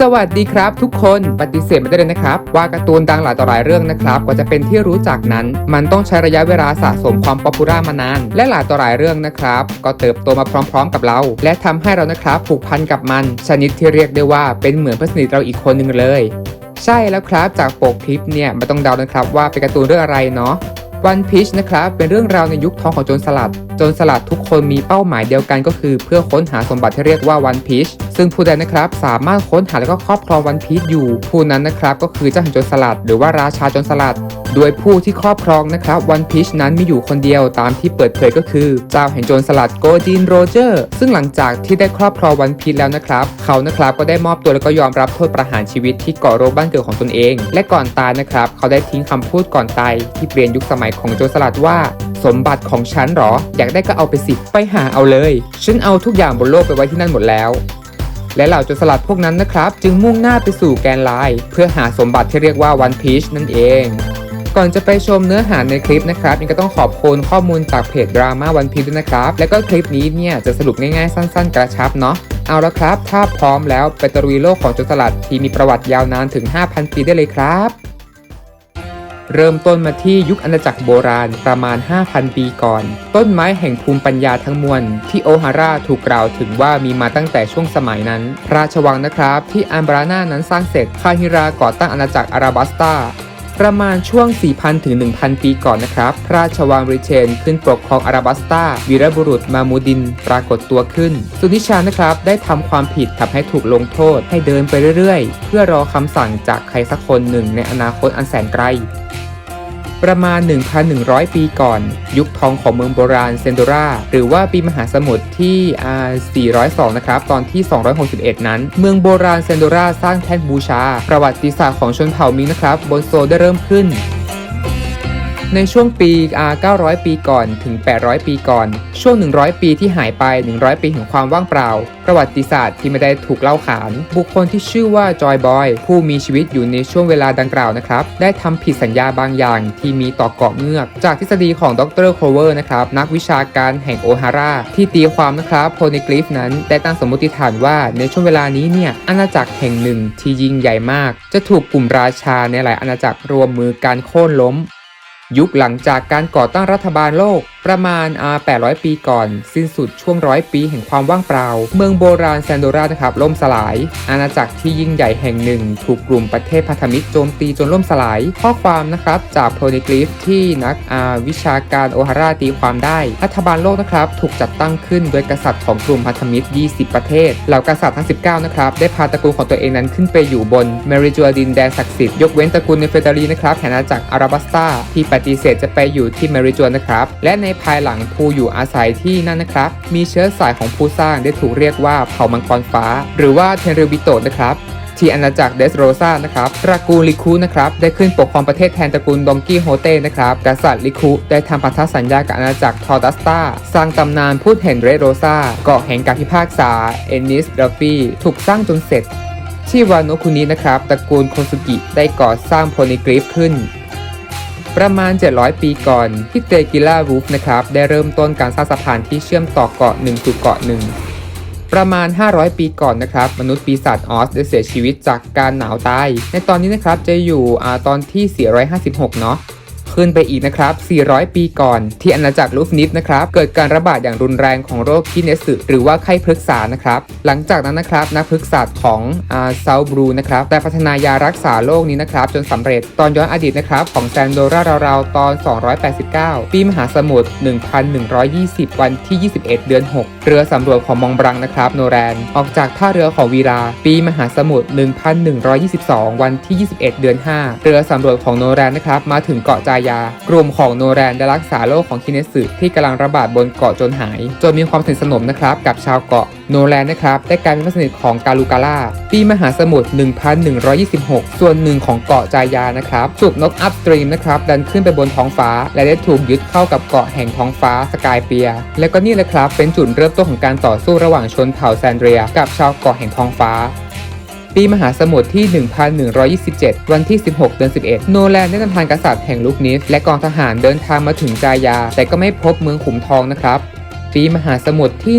สวัสดีครับทุกคนปฏิเสธไม่ได้เลยนะครับ ว่าการ์ตูนดังหลายต่อหลายเรื่องนะครับกว่าจะเป็นที่รู้จักนั้น มันต้องใช้ระยะเวลาสะสมความป๊อปปูล่ามานาน และหลายต่อหลายเรื่องนะครับ ก็เติบโตมาพร้อม ๆ กับเรา และทำให้เรานะครับผูกพันกับมัน ชนิดที่เรียกได้ว่าเป็นเหมือนเพื่อนสนิทเราอีกคนหนึ่งเลย ใช่แล้วครับจากปกคลิปเนี่ยไม่ต้องเดานะครับว่าเป็นการ์ตูนเรื่องอะไรเนาะวันพีชนะครับเป็นเรื่องราวในยุคทองของโจรสลัด จรสลัดทุกคนมีเป้าหมายเดียวกันก็คือ เพื่อค้นหาสมบัติที่เรียกว่าวันพีชซึ่งผู้ใดนะครับสามารถค้นหาและก็ครอบครองวันพีชอยู่ ผู้นั้นนะครับก็คือเจ้าแห่งโจรสลัดหรือว่าราชาโจรสลัด โดยผู้ที่ครอบครองนะครับวันพีชนั้นมีอยู่คนเดียวตามที่เปิดเผยก็คือเจ้าแห่งโจรสลัดโกดินโรเจอร์ซึ่งหลังจากที่ได้ครอบครองวันพีชแล้วนะครับ เขานะครับก็ได้มอบตัวแล้วก็ยอมรับโทษประหารชีวิตที่เกาะโรคบ้านเกิดของตนเอง และก่อนตายนะครับ เขาได้ทิ้งคำพูดก่อนตายที่เปลี่ยนยุคสมัยของโจรสลัดว่า สมบัติของฉันหรอ อยากได้ก็เอาไปสิ ไปหาเอาเลย ฉันเอาทุกอย่างบนโลกไปไว้ที่นั่นหมดแล้ว และเหล่าโจรสลัดพวกนั้นนะครับ จึงมุ่งหน้าไปสู่แกนไลน์เพื่อหาสมบัติที่เรียกว่าวันพีชนั่นเองก่อนจะไปชมเนื้อหาในคลิปนะครับยังก็ต้องขอบคุณข้อมูลจากเพจดราม่าวันพีด้วยนะครับ แล้วก็คลิปนี้เนี่ยจะสรุปง่ายๆ สั้น ๆ กระชับเนาะเอาละครับ ถ้าพร้อมแล้วไปตะลุยโลกของโจรสลัดที่มีประวัติยาวนานถึง 5,000 ปีได้เลยครับ เริ่มต้นมาที่ยุคอาณาจักรโบราณประมาณ 5,000 ปีก่อน ต้นไม้แห่งภูมิปัญญาทั้งมวลที่โอฮาร่าถูกกล่าวถึงว่ามีมาตั้งแต่ช่วงสมัยนั้น พระราชวังนะครับ ที่อัมบรานานั้นสร้างเสร็จคาฮิราก่อตั้งอาณาจักรอาราบัสตา ประมาณช่วง 4,000 ถึง 1,000 ปีก่อนนะครับ พระราชวังริเชนขึ้นปกครองอาราบัสตาวีรบุรุษมามูดิน ปรากฏตัวขึ้น สุนิชานะครับ ได้ทำความผิดทำให้ถูกลงโทษให้เดินไปเรื่อยๆ เพื่อรอคำสั่งจากใครสักคนหนึ่งในอนาคตอันแสนไกล ประมาณ 1,100 ปีก่อน ยุคทองของเมืองโบราณเซนโดราหรือว่าปีมหาสมุทรที่อ่า402 นะครับ ตอนที่ 261 นั้น เมืองโบราณเซนโดราสร้างแท่นบูชา ประวัติศาสตร์ของชนเผ่ามิงนะครับ บนโซได้เริ่มขึ้น ในช่วงปีอา900 ปีก่อนถึง 800 ปีก่อน ช่วง 100 ปีที่หายไป 100 ปีแห่งความว่างเปล่า ประวัติศาสตร์ที่ไม่ได้ถูกเล่าขาน บุคคลที่ชื่อว่าจอยบอย ผู้มีชีวิตอยู่ในช่วงเวลาดังกล่าวนะครับ ได้ทำผิดสัญญาบางอย่างที่มีต่อเกาะเงือก จากทฤษฎีของดรโคเวอร์นะครับ นักวิชาการแห่งโอฮาร่าที่ตีความนะครับโพนิกริฟนั้นได้ตั้งสมมติฐานว่าในช่วงเวลานี้เนี่ยอาณาจักรแห่งหนึ่งที่ยิ่งใหญ่มาก จะถูกกลุ่มราชาในหลายอาณาจักรรวมมือการโค่นล้ม ยุคหลังจากการก่อตั้งรัฐบาลโลก ประมาณ 800 ปีก่อน สิ้นสุดช่วงร้อยปีแห่งความว่างเปล่า เมืองโบราณแซนโดรานะครับล่มสลาย อาณาจักรที่ยิ่งใหญ่แห่งหนึ่ง ถูกกลุ่มประเทศพันธมิตรโจมตีจนล่มสลาย ข้อความนะครับจากโพนิกริฟที่นักวิชาการโอฮาร่าตีความได้ รัฐบาลโลกนะครับถูกจัดตั้งขึ้นโดยกษัตริย์ของกลุ่มพันธมิตร 20 ประเทศ เหล่ากษัตริย์ทั้ง 19 นะครับได้พาตระกูลของตัวเองนั้นขึ้นไปอยู่บนเมริจูดินแดนศักดิ์สิทธิ์ยกเว้นตระกูลเนเฟตารีนะครับแห่งอาณาจักรอาราบัสตาที่ปฏิเสธจะไปอยู่ที่เมริจวนะครับและในภายหลังผู้อยู่อาศัยที่นั่นนะครับ มีเชื้อสายของผู้สร้างได้ถูกเรียกว่าเผ่ามังกรฟ้า หรือว่าเทนเรบิโตนะครับ ที่อาณาจักรเดสโรซานะครับตระกูลลิคูนะครับ ได้ขึ้นปกครองประเทศแทนตระกูลดองกี้โฮเต้นะครับ กษัตริย์ลิคูได้ทำพันธสัญญากับอาณาจักรทอร์ดัสตาสร้างตำนานพูดเห็นเรโรซาเกาะแห่งการพิพากษาเอนิสดลฟีถูกสร้างจนเสร็จที่วาโนคุนินะครับตระกูลโคซุกิได้ก่อสร้างโพนิกริฟขึ้น ประมาณ 700 ปีก่อน ที่เตกิล่าวูฟนะครับได้เริ่มต้นการสร้างสะพานที่เชื่อมต่อเกาะหนึ่งสู่เกาะหนึ่งประมาณ 500 ปีก่อนนะครับ มนุษย์ปีศาจออสได้เสียชีวิตจากการหนาวตาย ในตอนนี้นะครับจะอยู่อตอนที่ 456 เนาะ ขึ้นไปอีกนะครับ 400 ปีก่อน ที่อาณาจักรลูฟนิฟนะครับ เกิดการระบาดอย่างรุนแรงของโรคคิเนสึหรือว่าไข้พฤกษานะครับ หลังจากนั้นนะครับ นักพฤกษาของอาซาบรูนะครับ ได้พัฒนายารักษาโรคนี้นะครับ จนสำเร็จตอนย้อนอดีตนะครับ ของแซนโดราราวๆตอน 289 ปีมหาสมุทร 1120 วันที่ 21 เดือน 6 เรือสำรวจของมองบรังนะครับ โนแรน ออกจากท่าเรือของวีรา ปีมหาสมุทร 1122 วันที่ 21 เดือน 5 เรือสำรวจของโนแรนนะครับ มาถึงเกาะจายา กลุ่มของโนแรนได้รักษาโรคของคิเนสึที่กำลังระบาดบนเกาะจนหาย จนมีความสนิทสนมนะครับกับชาวเกาะโนแรนนะครับได้กลายเป็นเพื่อนสนิทของกาลูกาล่าปีมหาสมุทร 1126 ส่วนหนึ่งของเกาะจายานะครับสูบนกอัพสตรีมนะครับดันขึ้นไปบนท้องฟ้า และได้ถูกยึดเข้ากับเกาะแห่งท้องฟ้าสกายเปีย และก็นี่แหละครับเป็นจุดเริ่มต้นของการต่อสู้ระหว่างชนเผ่าแซนเดรีย กับชาวเกาะแห่งท้องฟ้า ปีมหาสมุทรที่ 1127 วันที่ 16 เดือน 11 โนแลนได้นำทางกษัตริย์แห่งลูกนิสและกองทหารเดินทางมาถึงจายา แต่ก็ไม่พบเมืองขุมทองนะครับ ปีมหาสมุทรที่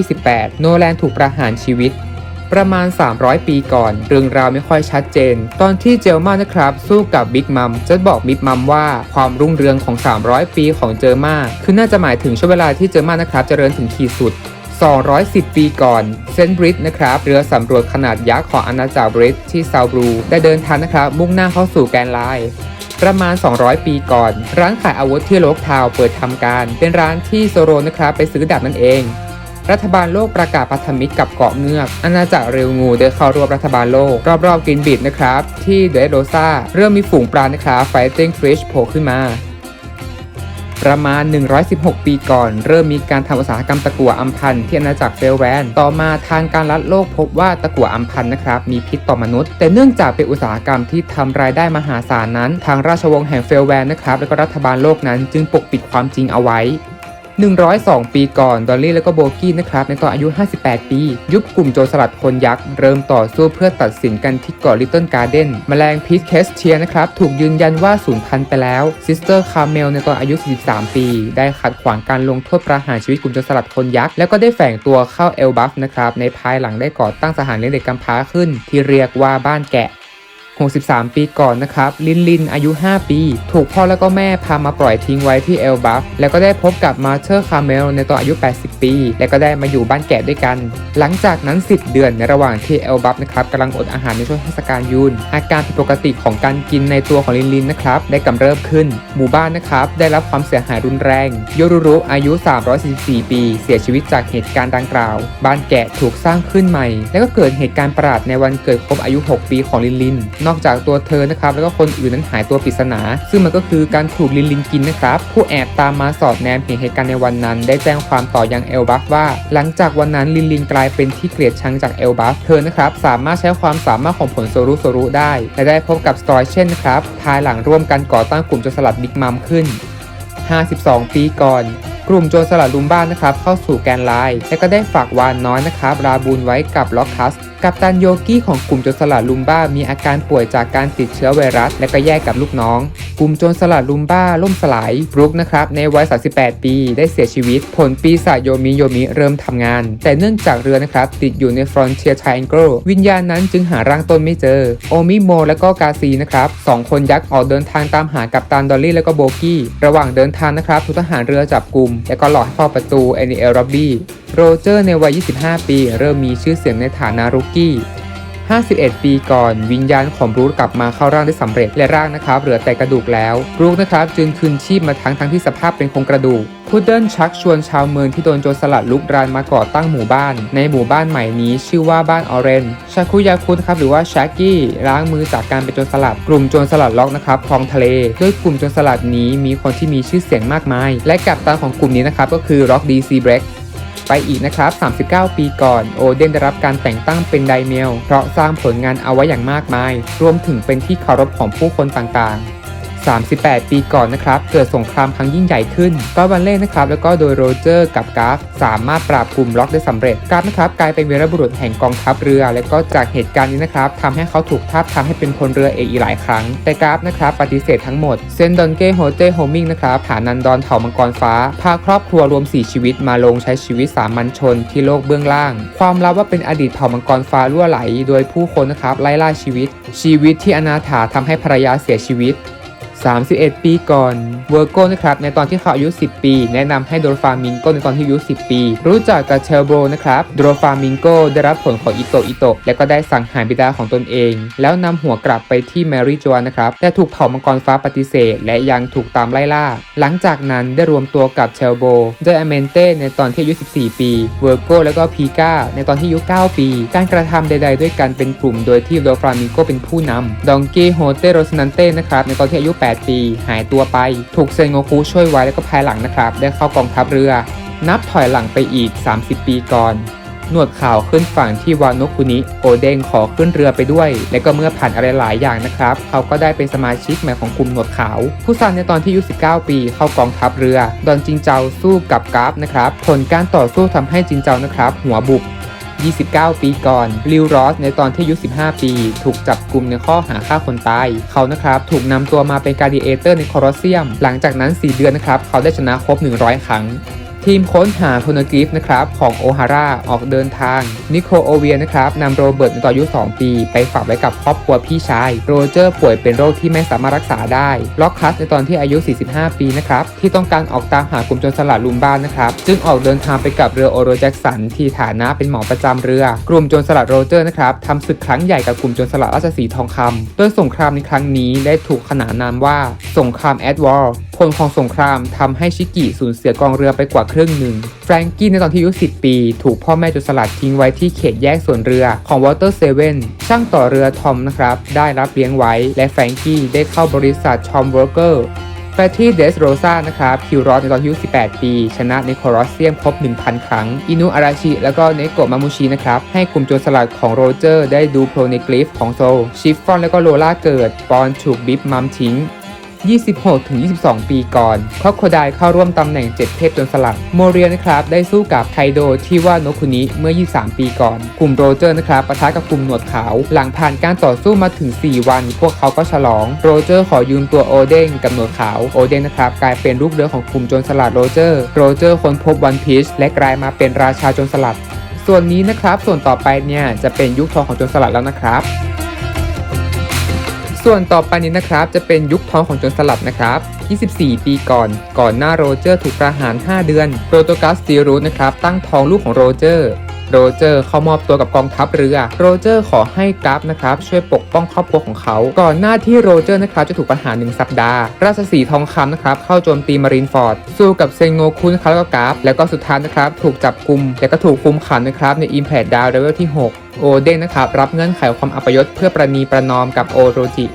1128 โนแลนถูกประหารชีวิตประมาณ 300 ปีก่อน เรื่องราวไม่ค่อยชัดเจน ตอนที่เจลมานะครับ สู้กับบิ๊กมัมจะบอกบิ๊กมัมว่าความรุ่งเรืองของ 300 ปีของเจอมาคือน่าจะหมายถึงช่วงเวลาที่เจอมานะครับเจริญถึงขีดสุด 210 ปีก่อนเซนบริดนะครับ เรือสำรวจขนาดยักษ์ของอาณาจักรบริตที่ซาบรูได้เดินทางนะครับ มุ่งหน้าเข้าสู่แกนไลน์ประมาณ 200 ปีก่อน ร้านขายอาวุธที่โลกทาวเปิดทำการ เป็นร้านที่โซโรนะครับไปซื้อดาบนั่นเอง รัฐบาลโลกประกาศพันธมิตรกับเกาะเงือก อาณาจักรเรลงูได้เข้าร่วมรัฐบาลโลก รอบๆกินบิดนะครับ ที่เดโรซาเริ่มมีฝูงปลานะครับไฟติ้งฟิชโผล่ขึ้นมา ประมาณ 116 ปีก่อน เริ่มมีการทำอุตสาหกรรมตะกั่วอัมพันธ์ที่อาณาจักรเฟลแวนต่อมาทางการรัฐโลกพบว่าตะกั่วอัมพันธ์นะครับมีพิษต่อมนุษย์ แต่เนื่องจากเป็นอุตสาหกรรมที่ทำรายได้มหาศาลนั้น ทางราชวงศ์แห่งเฟลแวนนะครับและก็รัฐบาลโลกนั้นจึงปกปิดความจริงเอาไว้ 102 ปีก่อน ดอลลี่และก็โบกี้นะครับในตอนอายุ 58 ปี ยุบกลุ่มโจรสลัดคนยักษ์ เริ่มต่อสู้เพื่อตัดสินกันที่เกาะลิตเติ้ลการ์เด้นแมลงพีชเคสเทียนะครับ ถูกยืนยันว่าสูญพันธุ์ไปแล้วซิสเตอร์คาร์เมลในตอนอายุ 43 ปี ได้ขัดขวางการลงโทษประหารชีวิตกลุ่มโจรสลัดคนยักษ์ แล้วก็ได้แฝงตัวเข้าเอลบัฟนะครับในภายหลังได้ก่อตั้งสถานเลี้ยงเด็กกำพร้าขึ้น ที่เรียกว่าบ้านแกะ 63 ปีก่อนนะครับ ลินลินอายุ 5 ปี ถูกพ่อแล้วก็แม่พามาปล่อยทิ้งไว้ที่เอลบัฟแล้วก็ได้พบกับมาเธอร์คาเมลในตอนอายุ 80 ปี และก็ได้มาอยู่บ้านแกะด้วยกัน หลังจากนั้น 10 เดือนในระหว่างที่เอลบัฟนะครับกำลังอดอาหารในช่วงเทศกาลยูน อาการผิดปกติของการกินในตัวของลินลินนะครับได้กำเริบขึ้น หมู่บ้านนะครับได้รับความเสียหายรุนแรงโยรุรุอายุ 344 ปี เสียชีวิตจากเหตุการณ์ดังกล่าว บ้านแกะถูกสร้างขึ้นใหม่ แล้วก็เกิดเหตุการณ์ประหลาดในวันเกิดครบอายุ 6 ปีของลินลินนอกจากตัวเธอนะครับแล้วก็คนอื่นนั้นหายตัวปริศนา ซึ่งมันก็คือการถูกลินลินกินนะครับผู้แอบตามมาสอดแนมเห็นเหตุการณ์ในวันนั้น ได้แจ้งความต่อยังเอลบัฟว่า หลังจากวันนั้นลินลินกลายเป็นที่เกลียดชังจากเอลบัฟเธอนะครับสามารถใช้ความสามารถของผลโซรุโซรุได้ และได้พบกับสตรอยเช่นนะครับภายหลังร่วมกันก่อตั้งกลุ่มโจรสลัดบิ๊กมัมขึ้น 52 ปีก่อนกลุ่มโจรสลัดลุมบ้านนะครับเข้าสู่แกนไลน์และก็ได้ฝากวานน้อยนะครับราบูนไว้กับล็อกคัส กับตันโยกี้ของกลุ่มโจรสลัดลุมบ้ามีอาการป่วยจากการติดเชื้อไวรัส และก็แยกกับลูกน้อง กลุ่มโจรสลัดลุมบ้าล่มสลายบรุกนะครับในวัย 38 ปี ได้เสียชีวิต ผลปีศาจโยมิโยมิเริ่มทำงาน แต่เนื่องจากเรือนะครับติดอยู่ในฟรอนเทียร์ไทแองเกิลวิญญาณนั้นจึงหาร่างต้นไม่เจอ โอมิโมและก็กาซีนะครับสองคนยักษ์ออกเดินทางตามหากับตันดอลลี่และก็โบกี้ ระหว่างเดินทางนะครับทุกทหารเรือจับกลุ่มและก็หลอกให้เฝ้าประตูแอนนิเอลร็อบบี้โรเจอร์ในวัย 25 ปี เริ่มมีชื่อเสียงในฐานะรุกกี้ 51 ปีก่อน วิญญาณของบรูคกลับมาเข้าร่างได้สำเร็จและร่างนะครับเหลือแต่กระดูกแล้วบรูคนะครับจึงคืนชีพมาทั้งทั้งที่สภาพเป็นโครงกระดูกพุดเดิลชักชวนชาวเมืองที่โดนโจรสลัดลุกรานมาก่อตั้งหมู่บ้าน ในหมู่บ้านใหม่นี้ชื่อว่าบ้านออเรนชาคุยาคุนะครับหรือว่าชากี้ล้างมือจากการเป็นโจรสลัด กลุ่มโจรสลัดล็อกนะครับคลองทะเลด้วยกลุ่มโจรสลัดนี้มีคนที่มีชื่อเสียงมากมาย และกัปตันของกลุ่มนี้นะครับก็คือร็อกดีซีเบรก ไปอีกนะครับ 39 ปีก่อน โอเดนได้รับการแต่งตั้งเป็นไดเมล เพราะสร้างผลงานเอาไว้อย่างมากมาย รวมถึงเป็นที่เคารพของผู้คนต่างๆ 38 ปีก่อนนะครับเกิดสงครามครั้งยิ่งใหญ่ขึ้นก็วันเล่นะครับแล้วก็โดยโรเจอร์กับกราฟ สามารถปราบกลุ่มล็อกได้สำเร็จกราฟนะครับกลายเป็นวีรบุรุษแห่งกองทัพเรือ และก็จากเหตุการณ์นี้นะครับทำให้เขาถูกทาบทามให้เป็นพลเรือเอกอีกหลายครั้ง แต่กราฟนะครับปฏิเสธทั้งหมดเซนดอนเก้โฮเต้โฮมิงนะครับฐานันดอนเผ่ามังกรฟ้า พาครอบครัวรวม 4 ชีวิตมาลงใช้ชีวิตสามัญชนที่โลกเบื้องล่าง ความลับว่าเป็นอดีตเผ่ามังกรฟ้ารั่วไหล โดยผู้คนนะครับไล่ล่าชีวิต ชีวิตที่อนาถาทำให้ภรรยาเสียชีวิต 31 ปีก่อนเวอร์โก้นะครับในตอนที่เขาอายุ 10 ปี แนะนำให้โดรฟามิงโกในตอนที่อายุ 10 ปี รู้จักกับเชลโบรนะครับโดรฟามิงโกได้รับผลของอิโตะอิโตะและก็ได้สั่งหารบิดาของตนเอง แล้วนำหัวกลับไปที่แมรี่จวนนะครับแต่ถูกเผ่ามังกรฟ้าปฏิเสธ และยังถูกตามไล่ล่า หลังจากนั้นได้รวมตัวกับเชลโบโดยอเมนเต้ในตอนที่อายุ 14 ปีเวอร์โก้แล้วก็พีก้าในตอนที่อายุ 9 ปี การกระทำใด ๆ ด้วยกันเป็นกลุ่ม โดยที่โดรฟามิงโกเป็นผู้นำดองกี้โฮเตโรสนันเต้นะครับในตอนที่อายุ8 8 ปี หายตัวไป ถูกเซนโงคุช่วยไว้แล้วก็ภายหลังนะครับ ได้เข้ากองทัพเรือ นับถอยหลังไปอีก 30 ปีก่อนหนวดขาวขึ้นฝั่งที่วาโนคุนิโอเดงขอขึ้นเรือไปด้วย และก็เมื่อผ่านอะไรหลายอย่างนะครับ เขาก็ได้เป็นสมาชิกใหม่ของกลุ่มหนวดขาว ผู้ซันในตอนที่อายุ 19 ปีเข้ากองทัพเรือ ดอนจิงเจาสู้กับกราฟนะครับ ผลการต่อสู้ทำให้จิงเจานะครับ หัวบุก 29 ปีก่อนลิวรอสในตอนที่อายุ 15 ปี ถูกจับกลุ่มในข้อหาฆ่าคนตาย เขานะครับถูกนำตัวมาเป็นการดีเอเตอร์ในคอรอเซียม หลังจากนั้น 4 เดือนนะครับ เขาได้ชนะครบ 100 ครั้ง ทีมค้นหาโทนกริฟนะครับของโอฮาร่าออกเดินทาง นิโคโอเวียนะครับนำโรเบิร์ตในตอนอายุ 2 ปี ไปฝากไว้กับครอบครัวพี่ชาย โรเจอร์ป่วยเป็นโรคที่ไม่สามารถรักษาได้ล็อกคัสในตอนที่อายุ 45 ปีนะครับที่ต้องการออกตามหากลุ่มโจรสลัดลุมบ้านนะครับจึงออกเดินทางไปกับเรือโอโรแจ็คสันที่ฐานะเป็นหมอประจำเรือ กลุ่มโจรสลัดโรเจอร์นะครับทำศึกครั้งใหญ่กับกลุ่มโจรสลัดราชสีทองคำโดยสงครามในครั้งนี้ได้ถูกขนานนามว่าสงครามแอดวอร์ผลของสงครามทำให้ชิกิสูญเสียกองเรือไปกว่าครึ่งหนึ่งแฟรงกี้ในตอนที่อายุ 10 ปี ถูกพ่อแม่โจรสลัดทิ้งไว้ที่เขตแยกส่วนเรือของวอเตอร์เซเว่นช่างต่อเรือทอมนะครับ ได้รับเลี้ยงไว้ และแฟรงกี้ได้เข้าบริษัทชอมเวอร์เกอร์แฟที่เดสโรซานะครับคิวรอสในตอนอายุ18 ปี ชนะในโครอสเซียมครบ 1,000 ครั้ง อินุอาราชิ แล้วก็เนโกะมามูชินะครับ ให้กลุ่มโจรสลัดของโรเจอร์ ได้ดูโพรเนกลิฟของโซลชิฟฟอน แล้วก็โลล่าเกิด ปอน ถูกบิฟมัมทิ้ง 26-22 ปีก่อนครอบโคไดเข้าร่วมตำแหน่ง 7 เทพจนสลัด โมเรียนะครับ ได้สู้กับไคโดที่ว่าโนคุนิเมื่อ 23 ปีก่อน กลุ่มโรเจอร์นะครับปะทะกับกลุ่มหนวดขาว หลังผ่านการต่อสู้มาถึง 4 วัน พวกเขาก็ฉลอง โรเจอร์ขอยืมตัวโอเด้งกับหนวดขาว โอเด้งนะครับ กลายเป็นลูกเรือของกลุ่มโจรสลัดโรเจอร์ โรเจอร์ค้นพบวันพีชและกลายมาเป็นราชาโจรสลัด ส่วนนี้นะครับ ส่วนต่อไปเนี่ยจะเป็นยุคทองของโจรสลัดแล้วนะครับ ส่วนต่อไปนี้นะครับจะเป็นยุคทองของโจรสลัดนะครับ 24 ปีก่อน ก่อนหน้าโรเจอร์ถูกประหาร 5 เดือน โปรโตกัสตีรูสนะครับตั้งท้องลูกของโรเจอร์ โรเจอร์เข้ามอบตัวกับกองทัพเรือ โรเจอร์ขอให้กราฟนะครับช่วยปกป้องครอบครัวของเขา ก่อนหน้าที่โรเจอร์นะครับจะถูกประหารหนึ่งสัปดาห์ ราชสีทองคำนะครับเข้าโจมตีมารีนฟอร์ด สู้กับเซงโงคุนะครับแล้วก็กราฟแล้วก็สุดท้ายนะครับถูกจับกลุ่มและก็ถูกคุมขังนะครับในอิมแพดดาวเลเวลที่ 6 โอเด้งนะครับรับเงื่อนไขความอัปยศเพื่อประนีประนอมกับโอโรจิ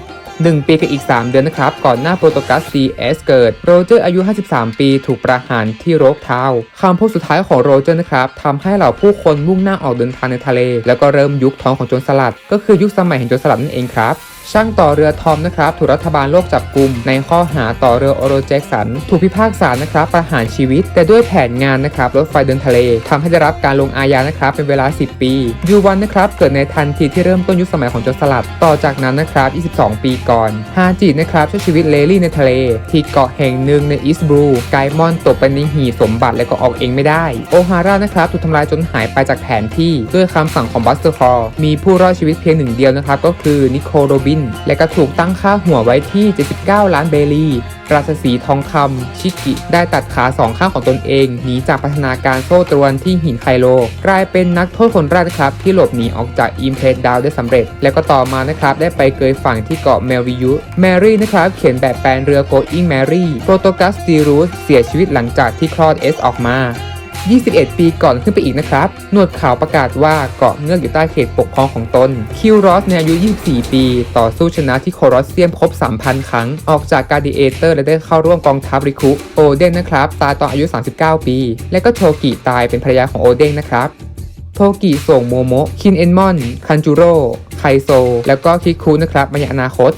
1 ปีกับอีก 3 เดือนนะครับ ก่อนหน้าโปรโตกัส CS เกิด โรเจอร์อายุ 53 ปีถูกประหารที่โรกทาวคำพูดสุดท้ายของโรเจอร์นะครับทำให้เหล่าผู้คนมุ่งหน้าออกเดินทางในทะเล แล้วก็เริ่มยุคทองของโจรสลัด ก็คือยุคสมัยแห่งโจรสลัดนั่นเองครับช่างต่อเรือทอมนะครับถูกรัฐบาลโลกจับกลุ่มในข้อหาต่อเรือโอโรแจ็คสัน ถูกพิพากษานะครับประหารชีวิต แต่ด้วยแผนงานนะครับรถไฟเดินทะเลทำให้ได้รับการลงอาญานะครับเป็นเวลา 10 ปี ยูวันนะครับเกิดในทันทีที่เริ่มต้นยุคสมัยของโจรสลัด ต่อจากนั้นนะครับ 22 ปีก่อนฮาจินะครับช่วยชีวิตเลลี่ในทะเล ที่เกาะแห่งหนึ่งในอีสต์บรูไกมอนตกไปในหีบสมบัติและก็ออกเองไม่ได้ โอฮาร่านะครับถูกทำลายจนหายไปจากแผนที่ด้วยคำสั่งของบัสเตอร์คอร์มีผู้รอดชีวิตเพียงหนึ่งเดียวนะครับก็คือนิโคลโรบิน และก็ถูกตั้งค่าหัวไว้ที่ 79 ล้านเบลีราชสีทองคำชิกิ ได้ตัดขาสองข้างของตนเองหนีจากพัฒนาการโซ่ตรวนที่หินไคโล กลายเป็นนักโทษคนแรกครับ ที่หลบหนีออกจากอิมเพรสดาวได้สำเร็จ แล้วก็ต่อมานะครับ ได้ไปเกยฝั่งที่เกาะเมลวิยุแมรี่นะครับ เขียนแบบแปลนเรือโกอิงแมรี่โปรโตกัสตีรูสเสียชีวิตหลังจากที่คลอดเอสออกมา 21 ปีก่อนขึ้นไปอีกนะครับ หนวดขาวประกาศว่าเกาะเงือกอยู่ใต้เขตปกครองของตน คิวรอสในอายุ 24 ปี ต่อสู้ชนะที่โครอสเซียมครบ 3,000 ครั้ง ออกจากการดีเอเตอร์และได้เข้าร่วมกองทัพริคุ โอเด้งนะครับ ตายตอนอายุ 39 ปี และก็โทกิตายเป็นภรรยาของโอเด้งนะครับโทกิส่งโมโมะ คินเอนมอน คันจูโร่ ไคโซ แล้วก็คิคุนะครับมายังอนาคต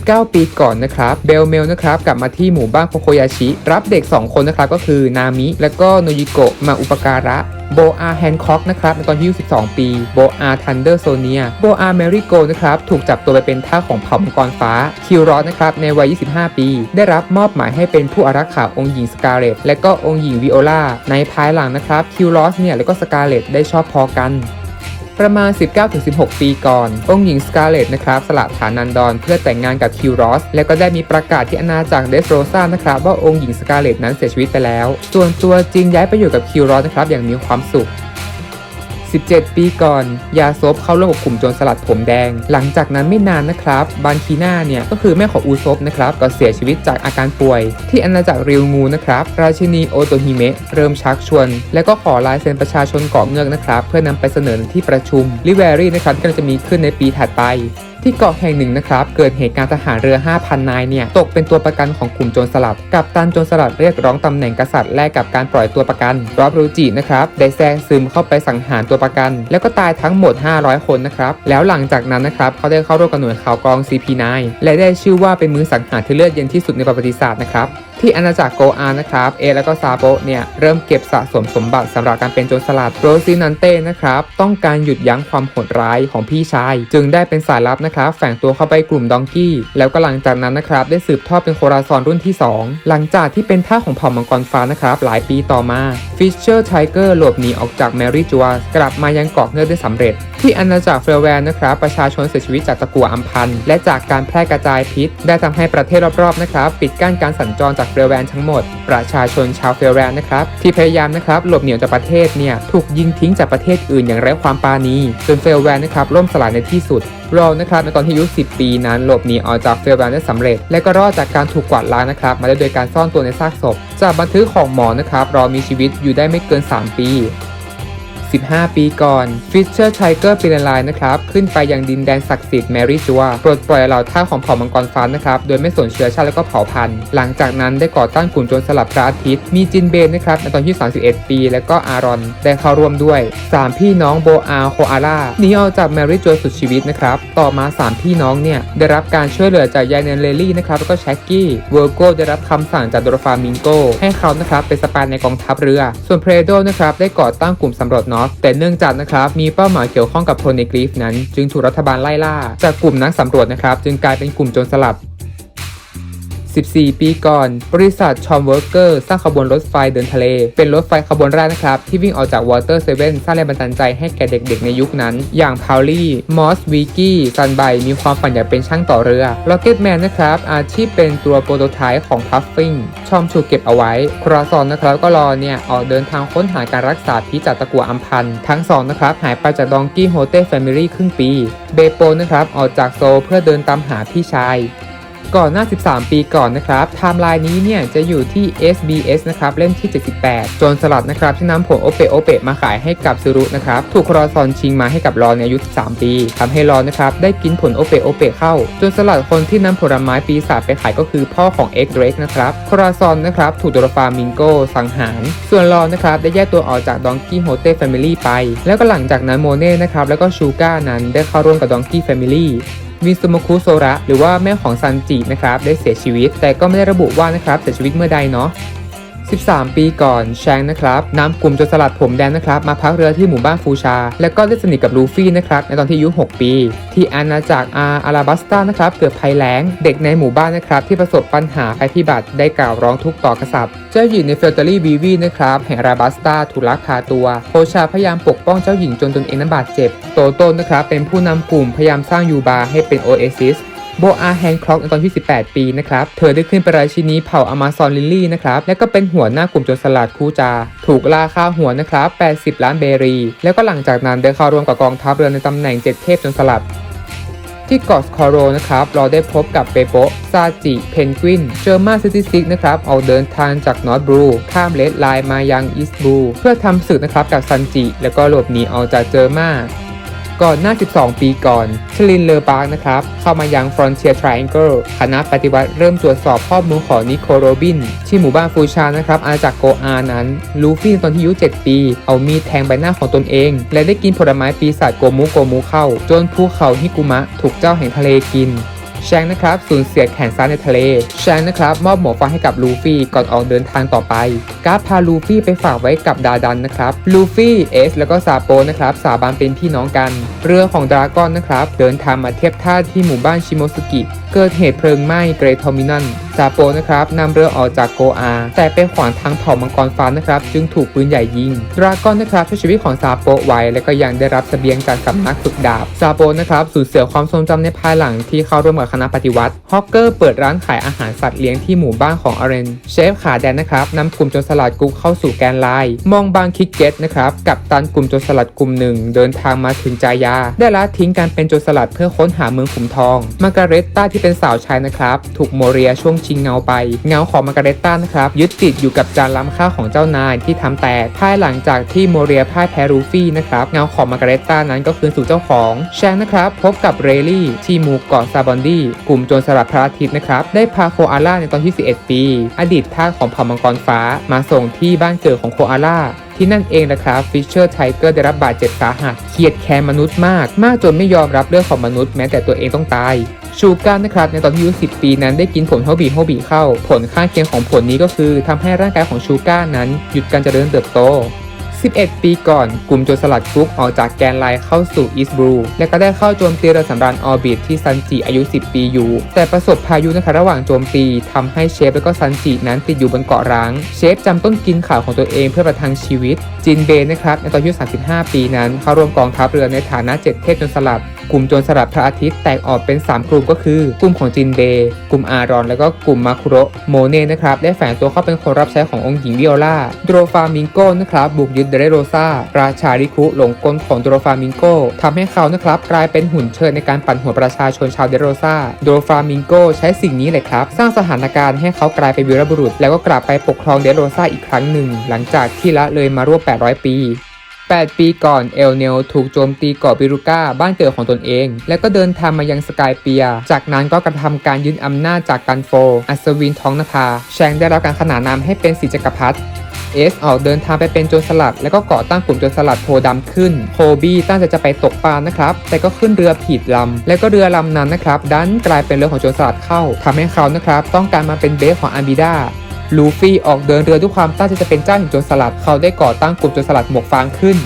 19 ปีก่อนนะครับเบลเมลนะครับกลับมาที่หมู่บ้านโคโคยาชิ รับเด็ก 2 คนนะครับก็คือนามิ และก็โนยิโกะมาอุปการะโบอาแฮนค็อกนะครับในตอนที่อายุ12 ปี โบอาทันเดอร์โซเนีย โบอาแมริโกนะครับ ถูกจับตัวไปเป็นท่าสของเผ่ามังกรฟ้า คิวรอสนะครับ ในวัย 25 ปี ได้รับมอบหมายให้เป็นผู้อารักขาองค์หญิงสกาเลตและก็องค์หญิงวิโอลา ในภายหลังนะครับ คิวรอสเนี่ย และก็สกาเลตได้ชอบพอกัน ประมาณ 19-16 ปีก่อน องค์หญิงสกาเลตนะครับสละฐานันดรเพื่อแต่งงานกับคิวรอส และก็ได้มีประกาศที่อาณาจักรเดสโรซานะครับว่าองค์หญิงสกาเลตนั้นเสียชีวิตไปแล้ว ส่วนตัวจริงย้ายไปอยู่กับคิวรอสนะครับอย่างมีความสุข 17 ปีก่อน ยาซบเข้าร่วมกับกลุ่มโจรสลัดผมแดง หลังจากนั้นไม่นานนะครับบานคีน่าเนี่ยก็คือแม่ของอูซบนะครับก็เสียชีวิตจากอาการป่วย ที่อาณาจักรริวงูนะครับราชินีโอโตฮิเมะเริ่มชักชวน และก็ขอลายเซ็นประชาชนเกาะเงือกนะครับเพื่อนำไปเสนอที่ประชุมลิเวอรี่นะครับที่กำลังจะมีขึ้นในปีถัดไป ที่เกาะแห่งหนึ่งนะครับ เกิดเหตุการณ์ทหารเรือ 5,000 นายเนี่ย ตกเป็นตัวประกันของกลุ่มโจรสลัด กับตันโจรสลัดเรียกร้องตำแหน่งกษัตริย์แลกกับการปล่อยตัวประกันรอบรูจินะครับ ได้แทรกซึมเข้าไปสังหารตัวประกัน แล้วก็ตายทั้งหมด 500 คนนะครับ แล้วหลังจากนั้นนะครับ เขาได้เข้าร่วมกับหน่วยข่าวกรอง CP9 และได้ชื่อว่าเป็นมือสังหารที่เลือดเย็นที่สุดในประวัติศาสตร์นะครับ ที่อาณาจักรโกอานะครับ เอแล้วก็ซาโบะเนี่ยเริ่มเก็บสะสมสมบัติสำหรับการเป็นโจรสลัดโรซินันเต้นะครับต้องการหยุดยั้งความโหดร้ายของพี่ชาย จึงได้เป็นสายลับนะครับแฝงตัวเข้าไปกลุ่มดองกี้ แล้วก็หลังจากนั้นนะครับได้สืบทอดเป็นโคราซอนรุ่นที่ 2 หลังจากที่เป็นท่าของเผ่ามังกรฟ้านะครับหลายปีต่อมาฟิชเชอร์ไทเกอร์หลบหนีออกจากแมรี่จัวกลับมายังเกาะเนื้อได้สำเร็จ ที่อาณาจักรเฟลแวนนะครับประชาชนเสียชีวิตจากตะกั่วอัมพันและจากการแพร่กระจายพิษ ได้ทำให้ประเทศรอบๆนะครับปิดกั้นการสัญจรจากเฟลแวนทั้งหมด ประชาชนชาวเฟลแวนนะครับ ที่พยายามนะครับหลบหนีออกจากประเทศเนี่ยถูกยิงทิ้งจากประเทศอื่นอย่างไร้ความปราณีจนเฟลแวนนะครับล่มสลายในที่สุดรานะครับในตอนที่อายุ 10 ปีนั้นหลบหนีออกจากเฟลแวนได้สำเร็จ และก็รอดจากการถูกกวาดล้างนะครับ มาได้โดยการซ่อนตัวในซากศพ จากบันทึกของหมอนะครับรอมีชีวิตอยู่ได้ไม่เกิน 3 ปี 15 ปีก่อนฟิชเชอร์ไทเกอร์ปีนลายนะครับ ขึ้นไปยังดินแดนศักดิ์สิทธิ์แมรี่จัวปลดปล่อยเหล่าท่าของเผ่ามังกรฟ้านะครับ โดยไม่สนเชื้อชาติและก็เผ่าพันธุ์ หลังจากนั้นได้ก่อตั้งกลุ่มโจรสลัดพระอาทิตย์ มีจินเบนนะครับในตอนที่ 31 ปี และก็อารอน ได้เข้าร่วมด้วย 3 พี่น้องโบอาโคอาร่าหนีออกจากแมรี่จัวสุดชีวิตนะครับ ต่อมา 3 พี่น้องเนี่ยได้รับการช่วยเหลือจากยายเนนเลลี่นะครับแล้วก็แช็กกี้เวอร์โกได้รับคำสั่งจากโดรฟามิงโกให้เขานะครับเป็นสปายในกองทัพเรือ ส่วนเพรโดนะครับได้ก่อตั้งกลุ่มสำรวจนอตแต่เนื่องจากนะครับมีเป้าหมายเกี่ยวข้องกับโทนิกรีฟนั้น จึงถูกรัฐบาลไล่ล่า จากกลุ่มนักสำรวจนะครับ จึงกลายเป็นกลุ่มโจรสลัด 14 ปีก่อน บริษัทชอมเวิร์กเกอร์สร้างขบวนรถไฟเดินทะเล เป็นรถไฟขบวนแรกนะครับ ที่วิ่งออกจากวอเตอร์เซเว่นสร้างแรงบันดาลใจให้แก่เด็กๆในยุคนั้น อย่างพาวลี่มอสวีกี้ซันไบมีความฝันอยากเป็นช่างต่อเรือล็อกเก็ตแมนนะครับ อาชีพเป็นตัวโปรโตไทป์ของพัฟฟิงชอมถูกเก็บเอาไว้คราซอนนะครับก็รอเนี่ยออกเดินทางค้นหาการรักษาพิษจากตะกัวอัมพันธ์ทั้งสองนะครับหายไปจากดองกี้โฮเต้แฟมิลี่ครึ่งปี เบโปนะครับออกจากโซเพื่อเดินตามหาพี่ชาย ก่อนหน้า 13 ปีก่อนนะครับไทม์ไลน์นี้เนี่ยจะอยู่ที่ SBS นะครับเล่มที่ 78 จนสลัดนะครับที่นำผลโอเปโอเปมาขายให้กับซูรุนะครับถูกครอซอนชิงมาให้กับรอนในอายุ 13 ปีทำให้รอนนะครับได้กินผลโอเปโอเปเข้า จนสลัดคนที่นำผลไม้ปีศาจไปขายก็คือพ่อของเอ็กเดรกนะครับครอซอนนะครับถูกโดรฟามิงโกสังหาร ส่วนรอนนะครับได้แยกตัวออกจากดองกี้โฮเต้แฟมิลี่ไป แล้วก็หลังจากนั้นโมเน่นะครับแล้วก็ชูก้านั้นได้เข้าร่วมกับดองกี้แฟมิลี่ มิซุมคุโซระหรือว่าแม่ของซันจินะครับได้เสียชีวิต แต่ก็ไม่ได้ระบุว่านะครับเสียชีวิตเมื่อใดเนาะ 13 ปีก่อนแชงนะครับนำกลุ่มโจรสลัดผมแดงนะครับ มาพักเรือที่หมู่บ้านฟูชา และก็ได้สนิทกับลูฟี่นะครับในตอนที่อายุ 6 ปี ที่อาณาจักรอาอาราบัสตานะครับเกิดภัยแล้ง เด็กในหมู่บ้านนะครับ ที่ประสบปัญหาภัยพิบัติได้กล่าวร้องทุกข์ต่อกษัตริย์ เจ้าหญิงในเฟลเตอรี่วีวีนะครับแห่งอาราบัสตาถูกลักพาตัวโคชาพยายามปกป้องเจ้าหญิงจนตนเองนั้นบาดเจ็บ โตโต้นะครับเป็นผู้นำกลุ่มพยายามสร้างยูบาให้เป็นโอเอซิส โบอาแฮนคล็อกในตอนที่ 18 ปีนะครับ เธอได้ขึ้นเป็นราชินีเผ่าอมาซอนลิลลี่นะครับ และก็เป็นหัวหน้ากลุ่มโจรสลัดคูจา ถูกล่าฆ่าหัวนะครับ 80 ล้านเบรี แล้วก็หลังจากนั้นได้เข้าร่วมกับกองทัพเรือในตำแหน่ง 7 เทพโจรสลัดที่เกาะสคอโรนะครับ เราได้พบกับเปโปซาจิ เพนกวิน เจอร์มาซิตี้ซิกนะครับออกเดินทางจากนอร์ทบรูข้ามเลดไลน์มายังอีสต์บรูเพื่อทำศึกนะครับกับซันจิ แล้วก็หลบหนีออกจากเจอร์มา ก่อนหน้า 12 ปีก่อนชลินเลอปาร์กนะครับ เข้ามายัง Frontier Triangle คณะปฏิวัติเริ่มตรวจสอบข้อมูลของนิโคโรบิน ที่หมู่บ้านฟูชานะครับ อาณาจักรโกอานั้น ลูฟี่ตอนที่อายุ 7 ปี เอามีดแทงใบหน้าของตนเอง และได้กินผลไม้ปีศาจโกมุโกมุเข้า จนภูเขาฮิกุมะถูกเจ้าแห่งทะเลกิน แชงนะครับสูญเสียแขนซ้ายในทะเล แชงนะครับมอบหมวกฟางให้กับลูฟี่ก่อนออกเดินทางต่อไปการ์ดพาลูฟี่ไปฝากไว้กับดาดันนะครับลูฟี่เอสแล้วก็ซาโปนะครับสาบานเป็นพี่น้องกัน เรือของดราก้อนนะครับเดินทางมาเทียบท่าที่หมู่บ้านชิโมสุกิเกิดเหตุเพลิงไหม้เกรทอมินอนซาโปนะครับนำเรือออกจากโกอา แต่ไปขวางทางเผ่ามังกรฟ้านะครับ จึงถูกปืนใหญ่ยิง ดราก้อนนะครับช่วยชีวิตของซาโปไว้ และก็ยังได้รับเสบียงจากสำนักฝึกดาบซาโปนะครับสูญเสียความทรงจำในภายหลังที่เข้าร่วมกับคณะปฏิวัติ ฮอกเกอร์เปิดร้านขายอาหารสัตว์เลี้ยงที่หมู่บ้านของอาเรน เชฟขาแดนนะครับนำกลุ่มโจรสลัดกรุ๊ปเข้าสู่แกนไลน์มองบางคิกเก็ตนะครับกับตันกลุ่มโจรสลัดกลุ่มหนึ่งเดินทางมาถึงจายา ได้ละทิ้งการเป็นโจรสลัดเพื่อค้นหาเมืองขุมทอง มาการเรตตาที่เป็นสาวใช้นะครับ ถูกโมเรียช่วงชิงเงาไป เงาของมาการเรตตานะครับ ยึดติดอยู่กับจานล้ำค่าของเจ้านายที่ทำแตกภายหลังจากที่โมเรียพ่ายแพ้รูฟี่นะครับ เงาของมาการเรตตานั้นก็คืนสู่เจ้าของ แชงนะครับ พบกับเรลลี่ที่หมู่เกาะซาบอนดี้กลุ่มโจรสลัดพระอาทิตย์นะครับ ได้พาโคอาล่าในตอนที่ 11 ปี อดีตทาสของเผ่ามังกรฟ้า มาส่งที่บ้านเกิดของโคอาล่าที่นั่นเองนะครับฟิชเชอร์ไทเกอร์ได้รับบาดเจ็บสาหัสเครียดแค้นมนุษย์มาก มากจนไม่ยอมรับเรื่องของมนุษย์แม้แต่ตัวเองต้องตายชูก้านะครับในตอนที่อายุ10 ปีนั้นได้กินผลโฮบีโฮบีเข้า ผลข้างเคียงของผลนี้ก็คือทำให้ร่างกายของชูก้านั้นหยุดการเจริญเติบโต 11 ปีก่อน กลุ่มโจรสลัดคุกออกจากแกนไลน์เข้าสู่อีสบรูและก็ได้เข้าโจมตีเรือสำราญออร์บิทที่ซันจิอายุ 10 ปีอยู่ แต่ประสบพายุนะคะระหว่างโจมตีทำให้เชฟและก็ซันจินั้นติดอยู่บนเกาะร้าง เชฟจำต้นกินข่าวของตัวเองเพื่อประทังชีวิตจินเบนนะครับในตอนอายุ 35 ปีนั้นเข้าร่วมกองทัพเรือในฐานะเจ็ดเทพโจรสลัดกลุ่มโจรสลัดพระอาทิตย์แตกออกเป็น 3 กลุ่มก็คือ กลุ่มของจินเบย์กลุ่มอารอน แล้วก็กลุ่มมาคุโรโมเน่นะครับได้แฝงตัวเข้าเป็นคนรับใช้ขององค์หญิงวิโอลาโดรฟามิงโกนะครับบุกยึดเดเรโรซาราชาริคุหลงกลของโดรฟามิงโกทำให้เขานะครับกลายเป็นหุ่นเชิดในการปั่นหัวประชาชนชาวเดรโรซาโดรฟามิงโกใช้สิ่งนี้เลยครับ สร้างสถานการณ์ให้เขากลายเป็นวีรบุรุษ แล้วก็กลับไปปกครองเดรโรซาอีกครั้งหนึ่ง หลังจากที่ละเลยมาร่วม 800 ปี 8 ปีก่อนเอลเนลถูกโจมตีเกาะบิรุก้าบ้านเกิดของตนเอง แล้วก็เดินทางมายังสกายเปีย จากนั้นก็กระทำการยึดอำนาจจากกันโฟ อัศวินท้องนภา แชงได้รับการขนานนามให้เป็นสีจักรพรรดิเอสออกเดินทางไปเป็นโจรสลัด แล้วก็ก่อตั้งกลุ่มโจรสลัดโพดำขึ้น โคบี้ตั้งใจจะไปตกปลานะครับ แต่ก็ขึ้นเรือผิดลำแล้วก็เรือลำนั้นนะครับดันกลายเป็นเรือของโจรสลัดเข้าทำให้เขานะครับต้องการมาเป็นเบสของอาร์บิดา ลูฟี่ออกเดินเรือด้วยความตั้งใจจะเป็นเจ้าแห่งโจรสลัด เขาได้ก่อตั้งกลุ่มโจรสลัดหมวกฟางขึ้น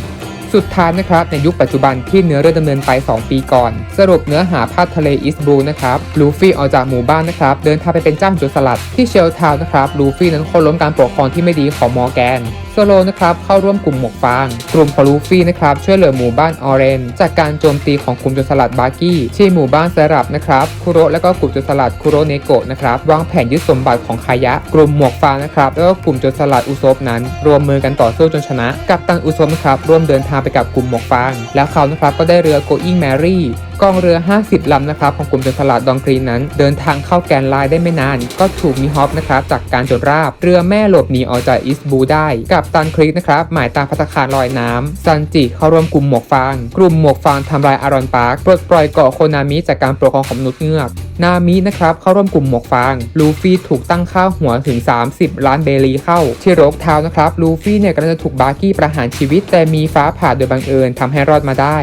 สุดท้ายนะครับ ในยุคปัจจุบันที่เนื้อเรื่องดำเนินไป 2 ปีก่อน สรุปเนื้อหาภาคทะเลอิสบูนะครับลูฟี่ออกจากหมู่บ้านนะครับ เดินทางไปเป็นเจ้าแห่งโจรสลัดที่เชลทาวน์นะครับลูฟี่นั้นโค่นล้มการปกครองที่ไม่ดีของมอร์แกน ซโลนะครับเข้าร่วมกลุ่มหมวกฟาง กลุ่มของลูฟี่นะครับช่วยเหลือหมู่บ้านออเรน จากการโจมตีของกลุ่มโจรสลัดบาร์กี้ที่หมู่บ้านสลับนะครับคุโรและก็กลุ่มโจรสลัดคุโรเนโกะนะครับวางแผนยึดสมบัติของคายะ กลุ่มหมวกฟางนะครับแล้วก็กลุ่มโจรสลัดอุซบนั้น รวมมือกันต่อสู้จนชนะ กับตันอุซบนะครับร่วมเดินทางไปกับกลุ่มหมวกฟาง แล้วเขานะครับก็ได้เรือ Going Mary กองเรือ 50 ลำนะครับของกลุ่มโจรสลัดดองกรีนนั้น เดินทางเข้าแกนไลน์ได้ไม่นาน ก็ถูกมีฮอปนะครับจากการจดราบ เรือแม่หลบหนีออกจากอิสบูได้ กับตันคริกนะครับหมายตามพัตคารลอยน้ำซันจิเข้าร่วมกลุ่มหมวกฟาง กลุ่มหมวกฟางทำลายอารอนปาร์คปลดปล่อยเกาะโคนามิจากการปกครองของมนุษย์เงือกนามินะครับเข้าร่วมกลุ่มหมวกฟาง ลูฟี่ถูกตั้งค่าหัวถึง 30 ล้านเบลีเข้า ที่โรกเท้าวน์นะครับ ลูฟี่เนี่ยกำลังจะถูกบาร์กี้ประหารชีวิต แต่มีฟ้าผ่าโดยบังเอิญทำให้รอดมาได้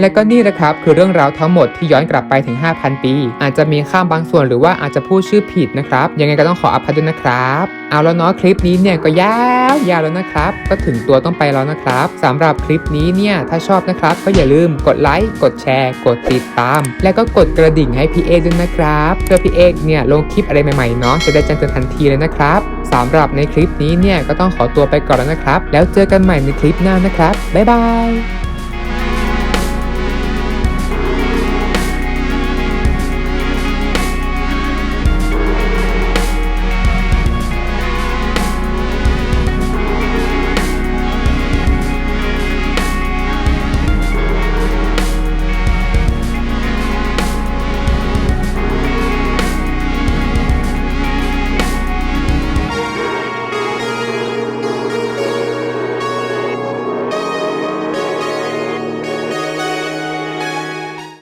และก็นี่นะครับคือเรื่องราวทั้งหมดที่ย้อนกลับไปถึง 5,000 ปี อาจจะมีข้ามบางส่วนหรือว่าอาจจะพูดชื่อผิดนะครับ ยังไงก็ต้องขออภัยด้วยนะครับ เอาแล้วเนาะคลิปนี้เนี่ยก็ยาวยาวแล้วนะครับ ก็ถึงตัวต้องไปแล้วนะครับสำหรับคลิปนี้เนี่ยถ้าชอบนะครับ ก็อย่าลืมกดไลค์กดแชร์ กดติดตาม แล้วก็กดกระดิ่งให้พี่เอกด้วยนะครับเพื่อพี่เอกเนี่ยลงคลิปอะไรใหม่ๆเนาะจะได้แจ้งเตือนทันทีเลยนะครับสำหรับในคลิปนี้เนี่ยก็ต้องขอตัวไปก่อนแล้วนะครับ แล้วเจอกันใหม่ในคลิปหน้านะครับบ๊ายบาย